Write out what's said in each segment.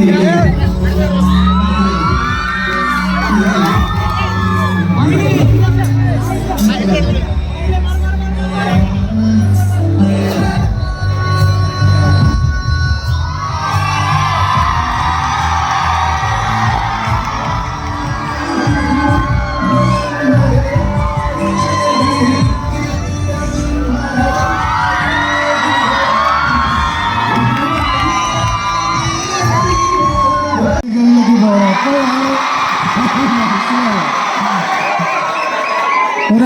Yeah. ഒരു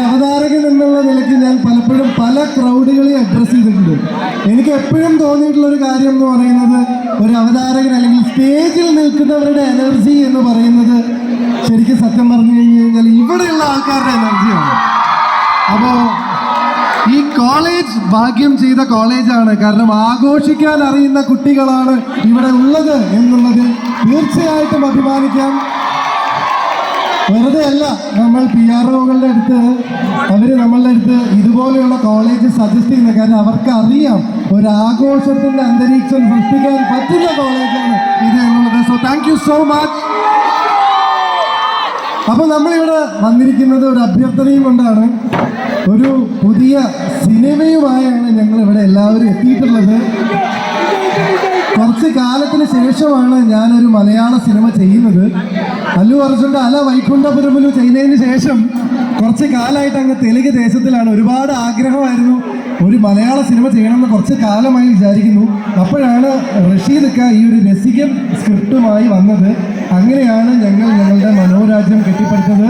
എന്നുള്ള നിലയ്ക്ക് ഞാൻ പലപ്പോഴും പല ക്രൗഡുകളെ അഡ്രസ്സ് ചെയ്തിട്ടുണ്ട്. എനിക്ക് എപ്പോഴും തോന്നിയിട്ടുള്ള ഒരു കാര്യം എന്ന് പറയുന്നത് ഒരു അവതാരകൻ അല്ലെങ്കിൽ സ്റ്റേജിൽ നിൽക്കുന്നവരുടെ എനർജി എന്ന് പറയുന്നത് ശരിക്കും സത്യം പറഞ്ഞു കഴിഞ്ഞു കഴിഞ്ഞാൽ ഇവിടെയുള്ള ആൾക്കാരുടെ എനർജിയാണ് അപ്പോൾ കോളേജ് ഭാഗ്യം ചെയ്ത കോളേജാണ്. കാരണം ആഘോഷിക്കാൻ അറിയുന്ന കുട്ടികളാണ് ഇവിടെ ഉള്ളത് എന്നുള്ളതിൽ തീർച്ചയായിട്ടും അഭിമാനിക്കാം. വെറുതെ അല്ല നമ്മൾ പി ആർ ഒകളുടെ അടുത്ത് അവർ നമ്മളുടെ അടുത്ത് ഇതുപോലെയുള്ള കോളേജ് സജസ്റ്റ് ചെയ്യുന്നത് കാരണം അവർക്ക് അറിയാം ഒരു ആഘോഷത്തിന്റെ അന്തരീക്ഷം സൃഷ്ടിക്കാൻ പറ്റുന്ന കോളേജാണ് ഇത് എന്നുള്ളത്. So thank you so much അപ്പോൾ നമ്മളിവിടെ വന്നിരിക്കുന്നത് ഒരു അഭ്യർത്ഥനയും കൊണ്ടാണ്. ഒരു പുതിയ സിനിമയുമായാണ് ഞങ്ങൾ ഇവിടെ എല്ലാവരും എത്തിയിട്ടുള്ളത്. കുറച്ച് കാലത്തിന് ശേഷമാണ് ഞാനൊരു മലയാള സിനിമ ചെയ്യുന്നത്. അല്ലു അർജുന്റെ അല വൈകുണ്ഠപുരമുലു ചെയ്യുന്നതിന് ശേഷം കുറച്ച് കാലമായിട്ട് അങ്ങ് തെലുങ്ക് ദേശത്തിലാണ്. ഒരുപാട് ആഗ്രഹമായിരുന്നു. ഒരു മലയാള സിനിമ ചെയ്യണമെന്ന് കുറച്ച് കാലമായി വിചാരിക്കുന്നു. അപ്പോഴാണ് റഷീദ് ഈ ഒരു രസികൻ സ്ക്രിപ്റ്റുമായി വന്നത്. അങ്ങനെയാണ് ഞങ്ങൾ ഞങ്ങളുടെ മനോരാജ്യം കെട്ടിപ്പടുത്തത്.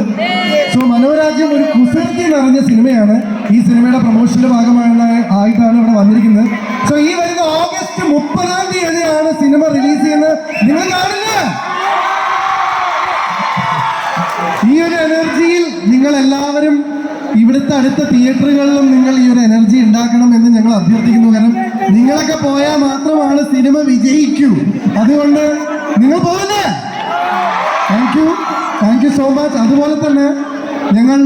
സോ മനോരാജ്യം ഒരു കുസൃതി നിറഞ്ഞ സിനിമയാണ്. ഈ സിനിമയുടെ പ്രൊമോഷന്റെ ഭാഗമാണ് ആയിട്ടാണ് ഇവിടെ വന്നിരിക്കുന്നത്. സോ ഈ വരുന്ന ഓഗസ്റ്റ് മുപ്പതാം അടുത്ത തിയേറ്ററുകളിലും നിങ്ങൾ ഈ ഒരു എനർജി ഉണ്ടാക്കണം എന്ന് ഞങ്ങൾ അഭ്യർത്ഥിക്കുന്നു. കാരണം നിങ്ങളൊക്കെ പോയാൽ മാത്രമാണ് സിനിമ വിജയിക്കൂ. അതുകൊണ്ട് നിങ്ങൾ പോകുന്നേ thank you thank you so much അതുപോലെ തന്നെ ഞങ്ങൾ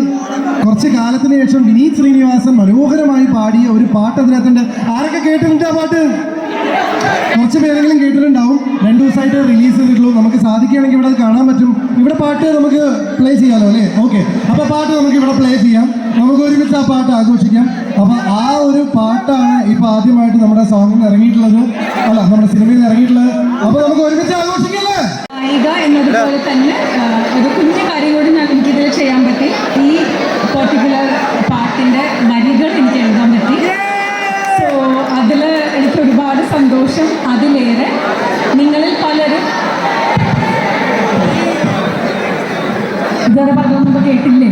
കുറച്ച് കാലത്തിന് ശേഷം വിനീത് ശ്രീനിവാസൻ മനോഹരമായി പാടിയ ഒരു പാട്ട് അതിനകത്തുണ്ട്. ആരൊക്കെ കേട്ടിട്ടുണ്ട് ആ പാട്ട്? കുറച്ച് പേരെങ്കിലും കേട്ടിട്ടുണ്ടാവും. രണ്ടു ദിവസമായിട്ട് റിലീസ് ചെയ്തിട്ടുള്ളൂ. നമുക്ക് സാധിക്കുകയാണെങ്കിൽ ഇവിടെ കാണാൻ പറ്റും. ഇവിടെ പാട്ട് നമുക്ക് പ്ലേ ചെയ്യാമല്ലോ അല്ലേ? ഓക്കെ അപ്പൊ പാട്ട് നമുക്ക് ഇവിടെ പ്ലേ ചെയ്യാം. നമുക്ക് ഒരുമിച്ച് ആ പാട്ട് ആഘോഷിക്കാം. അപ്പൊ ആ ഒരു പാട്ടാണ് ഇപ്പൊ ആദ്യമായിട്ട് നമ്മുടെ സോങ്ങിൽ ഇറങ്ങിയിട്ടുള്ളത്. അല്ല നമ്മുടെ സിനിമയിൽ ഇറങ്ങിയിട്ടുള്ളത്. അപ്പൊ നമുക്ക് ഒരുമിച്ച് ആഘോഷിക്കല്ലേ എന്നതുപോലെ തന്നെ ഒരു ഇതുവരെ പറഞ്ഞൊന്നും കേട്ടില്ലേ?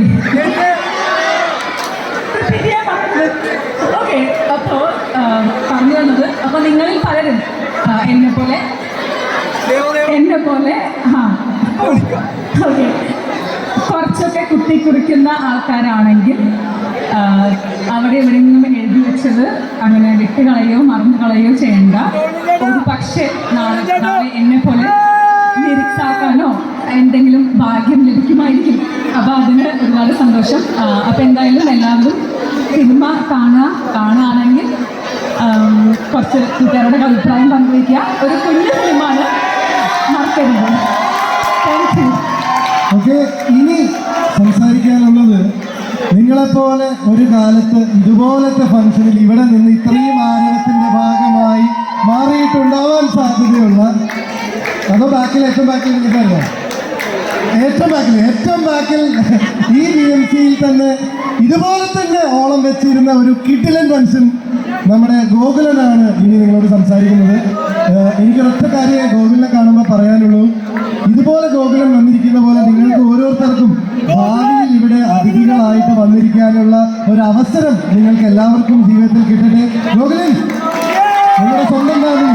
ഓക്കെ അപ്പോൾ പറഞ്ഞു തന്നത് അപ്പോൾ നിങ്ങളിൽ പലരും എന്നെ പോലെ എന്നെ പോലെ ആ ഓക്കെ. കുറച്ചൊക്കെ കുത്തി കുറിക്കുന്ന ആൾക്കാരാണെങ്കിൽ അവിടെ എവിടെ നിന്നും എഴുതി വെച്ചത് അങ്ങനെ വിട്ടുകളയോ മറന്നു കളയോ ചെയ്യണ്ട. ഒരു പക്ഷേ നാളെ നാളെ എന്നെ പോലെ ആക്കാനോ എന്തെങ്കിലും ഭാഗ്യം ലഭിക്കുമായിരിക്കും. അപ്പൊ അതിന് ഒരുപാട് സന്തോഷം. അപ്പൊ എന്തായാലും എല്ലാവരും സിനിമ കാണുക കാണുകയാണെങ്കിൽ കുറച്ച് കൂട്ടുകാരുടെ അഭിപ്രായം പങ്കുവയ്ക്കുക. ഒരു കുഞ്ഞു സിനിമയാണ് മറക്കരുത്. താങ്ക് യു ഇനി സംസാരിക്കാനുള്ളത് നിങ്ങളെപ്പോലെ ഒരു കാലത്ത് ഇതുപോലത്തെ ഫംഗ്ഷനിൽ ഇവിടെ നിന്ന് ഇത്രയും ആരവത്തിന്റെ ഭാഗമായി മാറിയിട്ടുണ്ടാവാൻ സാധ്യതയുള്ള അതോ ബാക്കിൽ ഏറ്റവും ബാക്കിൽ നിൽക്കാറില്ല ഏറ്റവും ബാക്കിൽ ഏറ്റവും ബാക്കിൽ ഈ ബി എം സിയിൽ തന്നെ ഇതുപോലെ തന്നെ ഓളം വെച്ചിരുന്ന ഒരു കിട്ടിലൻ മനുഷ്യൻ നമ്മുടെ ഗോകുലനാണ് ഇനി നിങ്ങളോട് സംസാരിക്കുന്നത്. ഏഹ് എനിക്ക് ഒറ്റ കാര്യമേ ഗോകുലിനെ കാണുമ്പോൾ പറയാനുള്ളൂ. ഇതുപോലെ ഗോകുലൻ വന്നിരിക്കുന്ന പോലെ നിങ്ങൾക്ക് ഓരോരുത്തർക്കും ഭാവിയിൽ ഇവിടെ അതിഥികളായിട്ട് വന്നിരിക്കാനുള്ള ഒരു അവസരം നിങ്ങൾക്ക് എല്ലാവർക്കും ജീവിതത്തിൽ കിട്ടട്ടെ. ഗോകുലൻ നിങ്ങളുടെ സ്വന്തം ഭാവി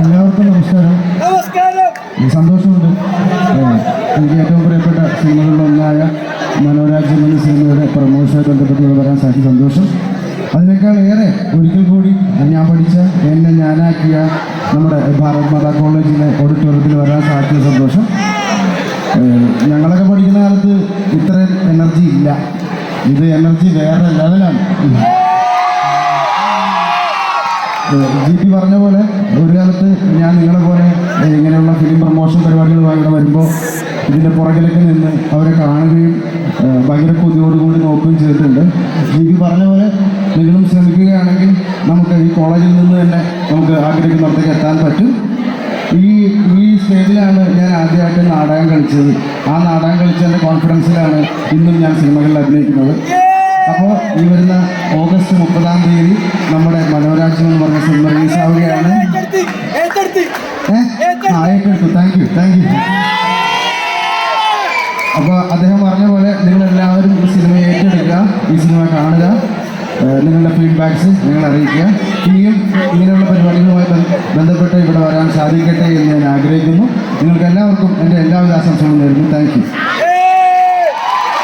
എല്ലാവർക്കും നമസ്കാരം ഈ സന്തോഷമുണ്ട് ഏഹ് എനിക്ക് ഏറ്റവും പ്രിയപ്പെട്ട സിനിമകളിലൊന്നായ മനോരാജ്യം എന്ന സിനിമയുടെ പ്രമോഷനുമായി ബന്ധപ്പെട്ട് വരാൻ സാധിച്ച സന്തോഷം. അതിനേക്കാൾ ഏറെ ഒരിക്കൽ കൂടി ഞാൻ പഠിച്ച എന്നെ ഞാനാക്കിയ നമ്മുടെ ഭാരത് മാതാ കോളേജിലെ ഓഡിറ്റോറിയത്തിൽ വരാൻ സാധിച്ച സന്തോഷം. ഞങ്ങളൊക്കെ പഠിക്കുന്ന കാലത്ത് ഇത്രയും എനർജി ഇല്ല. ഇത് എനർജി വേറെ ലെവലാണ് ജി പി പറഞ്ഞ പോലെ ഒരു കാലത്ത് ഞാൻ നിങ്ങളെ പോലെ ഇങ്ങനെയുള്ള ഫിലിം പ്രൊമോഷൻ പരിപാടികളുമായി ഇവിടെ വരുമ്പോൾ ഇതിന്റെ പുറകിലൊക്കെ നിന്ന് അവരെ കാണുകയും ഭയങ്കര കൊതിയോടുകൂടി നോക്കുകയും ചെയ്തിട്ടുണ്ട്. ജി പറഞ്ഞ പോലെ നിങ്ങളും ശ്രമിക്കുകയാണെങ്കിൽ നമുക്ക് ഈ കോളേജിൽ നിന്ന് തന്നെ നമുക്ക് ആഗ്രഹിക്കുന്നിടത്തേക്ക് എത്താൻ പറ്റും. ഈ ഈ സ്റ്റേജിലാണ് ഞാൻ ആദ്യമായിട്ട് നാടകം കളിച്ചത്. ആ നാടകം കളിച്ചതിന്റെ കോൺഫിഡൻസിലാണ് ഇന്നും ഞാൻ സിനിമകളിൽ അഭിനയിക്കുന്നത്. അപ്പോൾ ഈ വരുന്ന ഓഗസ്റ്റ് മുപ്പതാം തീയതി സിനിമ കാണുക. നിങ്ങളുടെ ഫീഡ്ബാക്ക്സ് നിങ്ങൾ അറിയിക്കുക. ഇനിയും ഇങ്ങനെയുള്ള പരിപാടികളുമായി ബന്ധപ്പെട്ട് ഇവിടെ വരാൻ സാധിക്കട്ടെ എന്ന് ഞാൻ ആഗ്രഹിക്കുന്നു. നിങ്ങൾക്ക് എല്ലാവർക്കും എന്റെ എല്ലാവിധ ആശംസകളും നേരുന്നു. Thank you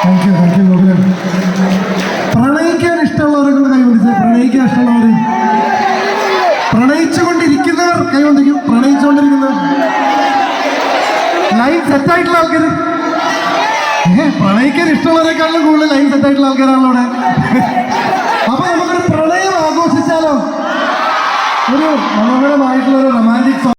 thank you thank you Gokulan പ്രണയിക്കാൻ ഇഷ്ടമുള്ളവർക്ക് കൈകൊണ്ടിച്ച് പ്രണയിക്കാൻ ഇഷ്ടമുള്ളവർ പ്രണയിച്ചുകൊണ്ടിരിക്കുന്നവർ കൈകൊണ്ടിരിക്കും പ്രണയിച്ചുകൊണ്ടിരിക്കുന്നവർ ലൈൻ സെറ്റായിട്ടുള്ള ആൾക്കാർ പ്രണയിക്കാൻ ഇഷ്ടമുള്ളവരെക്കാളും കൂടുതൽ ലൈൻ സെറ്റ് ആയിട്ടുള്ള ആൾക്കാരാണല്ലോ ഇവിടെ. അപ്പൊ നമുക്കൊരു പ്രണയം ആഘോഷിച്ചാലോ? ഒരു മനോഹരമായിട്ടുള്ള ഒരു റൊമാന്റിക്